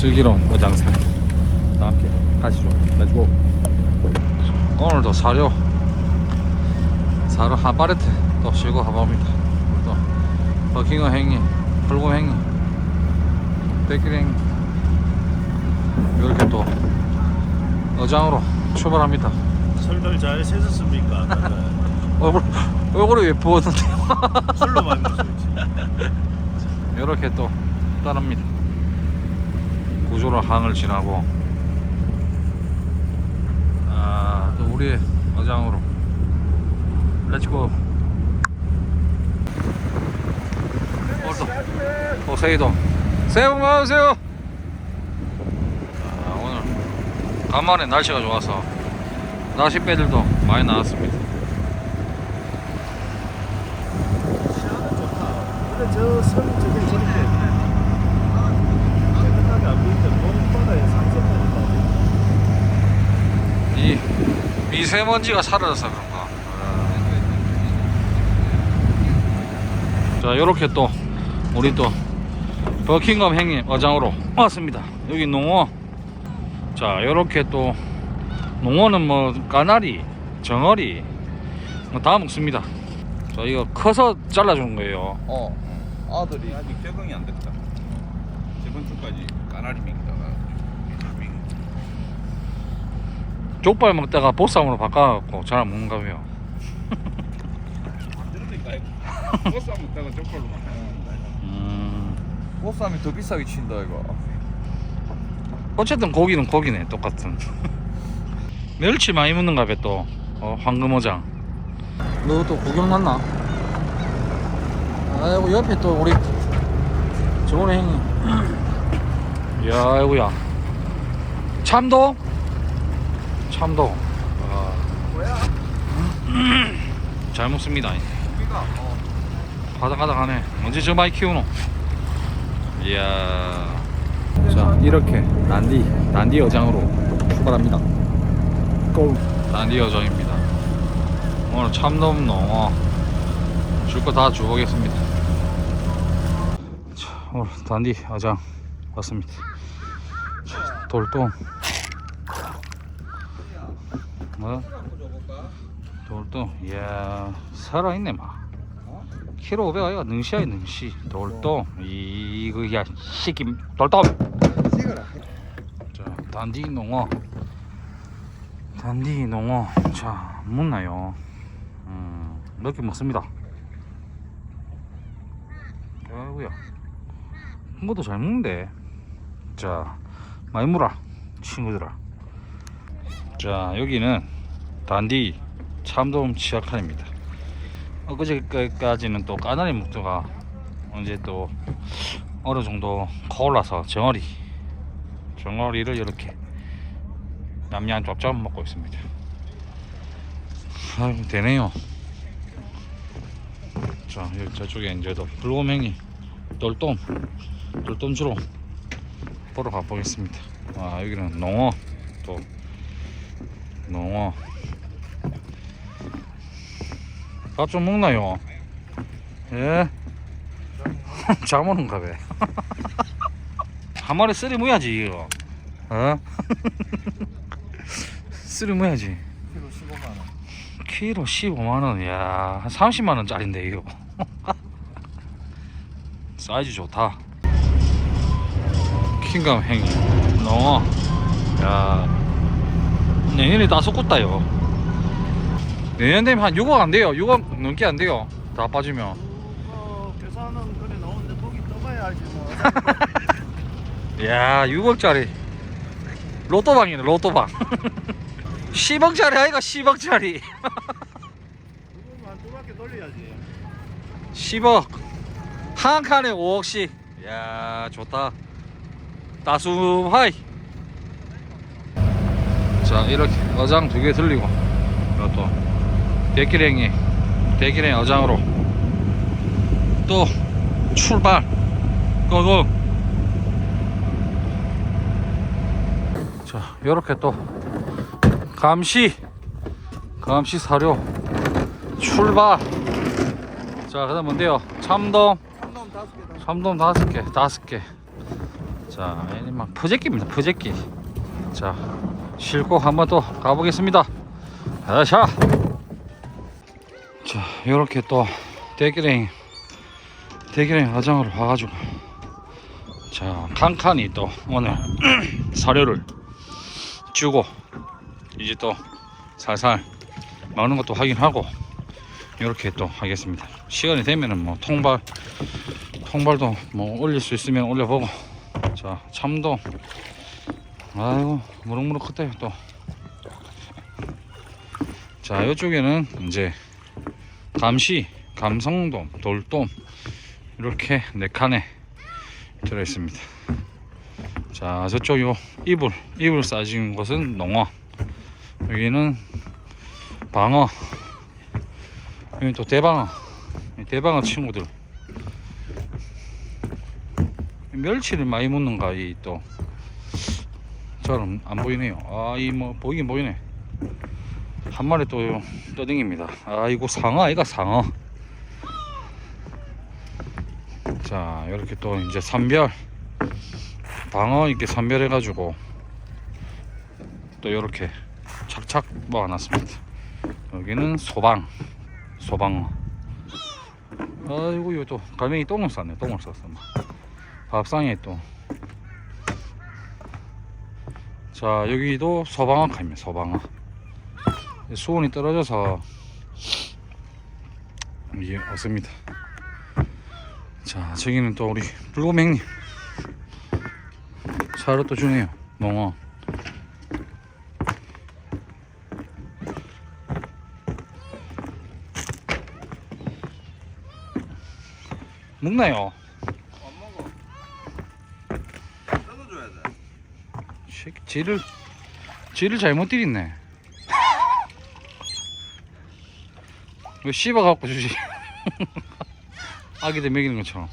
슬기로운 어장산 다 함께 가시죠 렛츠고 오늘도 사료. 사료 한 파레트 또 쉬고 가봅니다. 또 버킹어 행위 불금 행위 백길 행위. 이렇게 또 어장으로 출발합니다. 설들 잘 세셨습니까? 얼굴 얼굴이 왜 부었는데? 술로 많이 마셨지. 이렇게 또 따릅니다. 구조로 항을 지나고 아, 또 우리의 어장으로. 렛츠고 벌써 포세이돈 새해 복 많이 받으세요. 아, 오늘 간만에 날씨가 좋아서 낚싯배들도 많이 나왔습니다. 근데 저선 저게 저렇게 깨끗하게 안 보이는데 몸바다에 상처까지 이 미세먼지가 사라져서 그런가. 자, 요렇게 또 우리 또 버킹엄 행님 어장으로 왔습니다. 여기 농어. 자, 요렇게 또 농어는 뭐 까나리, 정어리 뭐 다 먹습니다. 자, 이거 커서 잘라주는 거예요. 어 아들이 아직 적응이 안 됐다 저번 주까지 까나리 먹다가 족발 먹다가 보쌈으로 바꿔갖고 잘 안 먹는가 봐요. 보쌈 먹다가 쪽팔로 음, 보쌈이 더 비싸게 친다 이거. 어쨌든 고기는 고기네 똑같은. 멸치 많이 먹는가 봐또. 어, 황금어장. 너 또 구경 났나? 아이고 옆에 또 우리 정원의 형님. 이야 아이고야. 참도? 참도. 아. 잘 먹습니다. 고기가 어 바닥바닥하네. 언제 저 많이 키우노? 이야. 자 이렇게 난디 난디 어장으로 출발합니다. 고. 난디 어장입니다. 오늘 참돔 농어 줄거 다 주보겠습니다. 자 오늘 난디 어장 왔습니다. 자, 돌돔 뭐? 돌돔 이야 살아있네 막 키로 500 아이가 능시야 능시. 돌돔 이거 야 시기 돌돔 자 단디 농어. 단디 농어. 자 묻나요? 음 몇개 먹습니다. 아이고야. 한 것도 잘 먹는데. 자 물어 친구들아 자 여기는 단디 참돔 치아칸입니다. 엊그제까지는 또 까나리 목두가 이제 또 어느 정도 거올라서 정어리 정어리를 이렇게 냠냠 쩝쩝 먹고 있습니다. 아이고 되네요. 자 여기 저쪽에 이제 또 불고맹이 돌돔 돌돔 주로 보러 가보겠습니다. 아 여기는 농어 또 농어 밥 좀 먹나요? 예? 잘 먹는가 봐. 한 마리 쓰리 모야지 이거. 어? 쓰리 모야지. 키로 15만 원 키로 15만 원. 야, 한 30만 원짜리인데 이거. 사이즈 좋다. 킹감 행이. 농어. 야. 내년에 다 쏟았다요. 내년 되면 한 6억 안 돼요. 6억 넘게 안 돼요. 다 빠지면. 어, 계산은 그래 나오는데 거기 떠가야 알지 뭐. 야 6억짜리 로또방이네 로또방 10억짜리 아이가 10억짜리 그거만 한두 바퀴 돌려야지. 10억 한 칸에 5억씩 야 좋다 따스하이 자 이렇게 어장 두 개 들리고 이것도 대기랭이 대기랭 어장으로 또 출발 고고 자 이렇게 또 감시 감시 사료 출발 자 그다음 뭔데요 참돔. 참돔 다섯 개 다섯 개 자, 얘는 막 퍼제끼입니다. 퍼제끼. 자, 싣고 한번 또 가보겠습니다. 아샤. 자, 요렇게 또 대기랭 대기랭 화장으로 와가지고 자, 칸칸이 또 오늘 사료를 주고 이제 또 살살 먹는 것도 확인하고 이렇게 또 하겠습니다. 시간이 되면은 뭐 통발 통발도 뭐 올릴 수 있으면 올려보고 자 참도 아이고 무럭무럭 컸대요 또. 자 이쪽에는 이제 감시, 감성돔, 돌돔 이렇게 네 칸에 들어 있습니다. 자 저쪽 요 이불 이불 싸진 곳은 농어. 여기는 방어. 여기 또 대방어. 이 대방어 친구들. 멸치를 많이 먹는가 이또 저는 안 보이네요. 아 이 뭐 보이긴 보이네. 한 마리 또 떠댕깁니다. 아 이거 상어 아이가 상어. 자 이렇게 또 이제 산별. 방어 이렇게 산별해 가지고 또 이렇게 착착 모아놨습니다. 여기는 소방 소방어. 아이고 이거 또 갈매기 똥을 쌌네 똥을 쌌어. 막. 밥상에 또 자 여기도 소방어 칸입니다 소방어 수온이 떨어져서 이게 없습니다. 자 저기는 또 우리 불곰행님. 사료 또 주네요 농어. 먹나요? 안 먹어. 뜯어줘야 돼. 새끼 쥐를 쥐를 잘못 들였네. 이거 씹어갖고 주지. 아기들 먹이는 것처럼.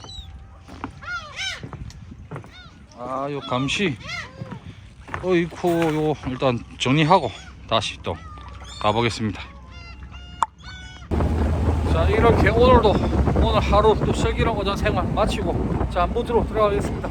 아 요 감시. 어이쿠 요 일단 정리하고 다시 또 가보겠습니다. 자 이렇게 오늘도 오늘 하루 또 슬기로운 오전 생활 마치고 자 무드로 들어가겠습니다